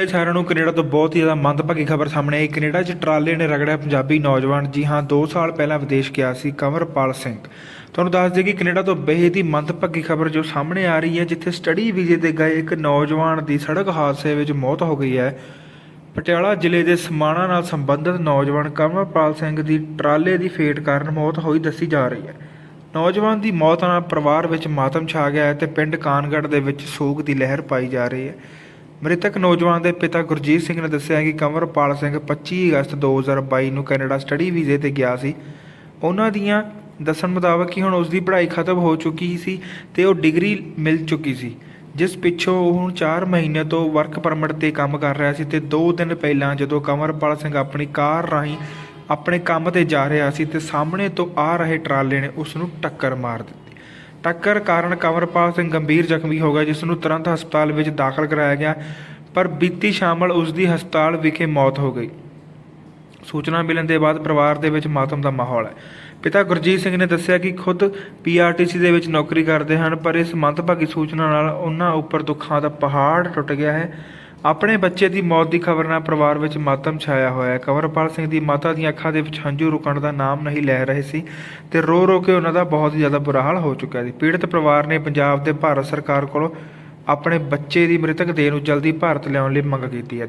ਇਹ ਸਾਰਿਆਂ ਨੂੰ ਕੈਨੇਡਾ ਤੋਂ ਬਹੁਤ ਹੀ ਜ਼ਿਆਦਾ ਮੰਦਭਾਗੀ ਖਬਰ ਸਾਹਮਣੇ ਆਈ। ਕੈਨੇਡਾ 'ਚ ਟਰਾਲੇ ਨੇ ਰਗੜਿਆ ਪੰਜਾਬੀ ਨੌਜਵਾਨ। ਜੀ ਹਾਂ 2 ਸਾਲ ਪਹਿਲਾਂ ਵਿਦੇਸ਼ ਗਿਆ ਸੀ ਕੰਵਰਪਾਲ ਸਿੰਘ। ਤੁਹਾਨੂੰ ਦੱਸ ਦਈਏ ਕਿ ਕੈਨੇਡਾ ਤੋਂ ਬੇਹੱਦ ਹੀ ਮੰਦਭਾਗੀ ਖਬਰ ਜੋ ਸਾਹਮਣੇ ਆ ਰਹੀ ਹੈ, ਜਿੱਥੇ ਸਟੱਡੀ ਵੀਜ਼ੇ ਤੇ ਗਏ ਇੱਕ ਨੌਜਵਾਨ ਦੀ ਸੜਕ ਹਾਦਸੇ ਵਿੱਚ ਮੌਤ ਹੋ ਗਈ ਹੈ। ਪਟਿਆਲਾ ਜ਼ਿਲ੍ਹੇ ਦੇ ਸਮਾਣਾ ਨਾਲ ਸੰਬੰਧਿਤ ਨੌਜਵਾਨ ਕੰਵਰਪਾਲ ਸਿੰਘ ਦੀ ਟਰਾਲੇ ਦੀ ਫੇਟ ਕਾਰਨ ਮੌਤ ਹੋਈ ਦੱਸੀ ਜਾ ਰਹੀ ਹੈ। ਨੌਜਵਾਨ ਦੀ ਮੌਤ ਨਾਲ ਪਰਿਵਾਰ ਵਿੱਚ ਮਾਤਮ ਛਾ ਗਿਆ ਹੈ ਤੇ ਪਿੰਡ ਕਾਨਗੜ੍ਹ ਦੇ ਵਿੱਚ ਸੋਗ ਦੀ ਲਹਿਰ ਪਾਈ ਜਾ ਰਹੀ ਹੈ। ਮ੍ਰਿਤਕ ਨੌਜਵਾਨ ਦੇ ਪਿਤਾ ਗੁਰਜੀਤ ਸਿੰਘ ਨੇ ਦੱਸਿਆ ਕਿ ਕੰਵਰਪਾਲ ਸਿੰਘ 25 ਅਗਸਤ 2022 ਨੂੰ ਕੈਨੇਡਾ ਸਟੱਡੀ ਵੀਜ਼ੇ ਤੇ ਗਿਆ ਸੀ। ਉਹਨਾਂ ਦੀਆਂ ਦੱਸਣ ਮੁਤਾਬਕ ਕਿ ਹੁਣ ਉਸ ਦੀ ਪੜ੍ਹਾਈ ਖਤਮ ਹੋ ਚੁੱਕੀ ਸੀ ਤੇ ਉਹ ਡਿਗਰੀ ਮਿਲ ਚੁੱਕੀ ਸੀ, ਜਿਸ ਪਿੱਛੋਂ ਉਹ ਹੁਣ 4 ਮਹੀਨੇ ਤੋਂ ਵਰਕ ਪਰਮਿਟ ਤੇ ਕੰਮ ਕਰ ਰਿਹਾ ਸੀ ਤੇ 2 ਦਿਨ ਪਹਿਲਾਂ ਜਦੋਂ ਕੰਵਰਪਾਲ ਸਿੰਘ ਆਪਣੀ ਕਾਰ ਰਾਹੀਂ ਆਪਣੇ ਕੰਮ ਤੇ ਜਾ ਰਿਹਾ ਸੀ ਤੇ ਸਾਹਮਣੇ ਤੋਂ ਆ ਰਹੇ ਟਰਾਲੇ ਨੇ ਉਸ ਨੂੰ ਟੱਕਰ ਮਾਰ ਦਿੱਤੀ। ਟੱਕਰ ਕਾਰਨ ਕੰਵਰਪਾਲ ਸਿੰਘ ਗੰਭੀਰ ਜ਼ਖਮੀ ਹੋ ਗਿਆ, ਜਿਸ ਨੂੰ ਤੁਰੰਤ ਹਸਪਤਾਲ ਵਿੱਚ ਦਾਖਲ ਕਰਾਇਆ ਗਿਆ, ਪਰ ਬੀਤੀ ਸ਼ਾਮਲ ਉਸ ਦੀ ਹਸਪਤਾਲ ਵਿਖੇ ਮੌਤ ਹੋ ਗਈ। ਸੂਚਨਾ ਮਿਲਣ ਦੇ ਬਾਅਦ ਪਰਿਵਾਰ ਦੇ ਵਿੱਚ ਮਾਤਮ ਦਾ ਮਾਹੌਲ ਹੈ। ਪਿਤਾ ਗੁਰਜੀਤ ਸਿੰਘ ਨੇ ਦੱਸਿਆ ਕਿ ਖੁਦ ਪੀਆਰਟੀਸੀ ਦੇ ਵਿੱਚ ਨੌਕਰੀ ਕਰਦੇ ਹਨ, ਪਰ ਇਸ ਮੰਦਭਾਗੀ ਸੂਚਨਾ ਨਾਲ ਉਹਨਾਂ ਉੱਪਰ ਦੁੱਖਾਂ ਦਾ ਪਹਾੜ ਟੁੱਟ ਗਿਆ ਹੈ। ਆਪਣੇ ਬੱਚੇ ਦੀ ਮੌਤ ਦੀ ਖਬਰ ਨਾਲ ਪਰਿਵਾਰ ਵਿੱਚ ਮਾਤਮ ਛਾਇਆ ਹੋਇਆ ਹੈ। ਕੰਵਰਪਾਲ ਸਿੰਘ ਦੀ ਮਾਤਾ ਦੀਆਂ ਅੱਖਾਂ ਦੇ ਵਿੱਚ ਹੰਝੂ ਰੁਕਣ ਦਾ ਨਾਮ ਨਹੀਂ ਲੈ ਰਹੇ ਸੀ ਤੇ ਰੋ ਰੋ ਕੇ ਉਹਨਾਂ ਦਾ ਬਹੁਤ ਹੀ ਜ਼ਿਆਦਾ ਬੁਰਾ ਹਾਲ ਹੋ ਚੁੱਕਿਆ ਸੀ। ਪੀੜਤ ਪਰਿਵਾਰ ਨੇ ਪੰਜਾਬ ਤੇ ਭਾਰਤ ਸਰਕਾਰ ਕੋਲੋਂ ਆਪਣੇ ਬੱਚੇ ਦੀ ਮ੍ਰਿਤਕ ਦੇਹ ਨੂੰ ਜਲਦੀ ਭਾਰਤ ਲਿਆਉਣ ਲਈ ਮੰਗ ਕੀਤੀ ਹੈ।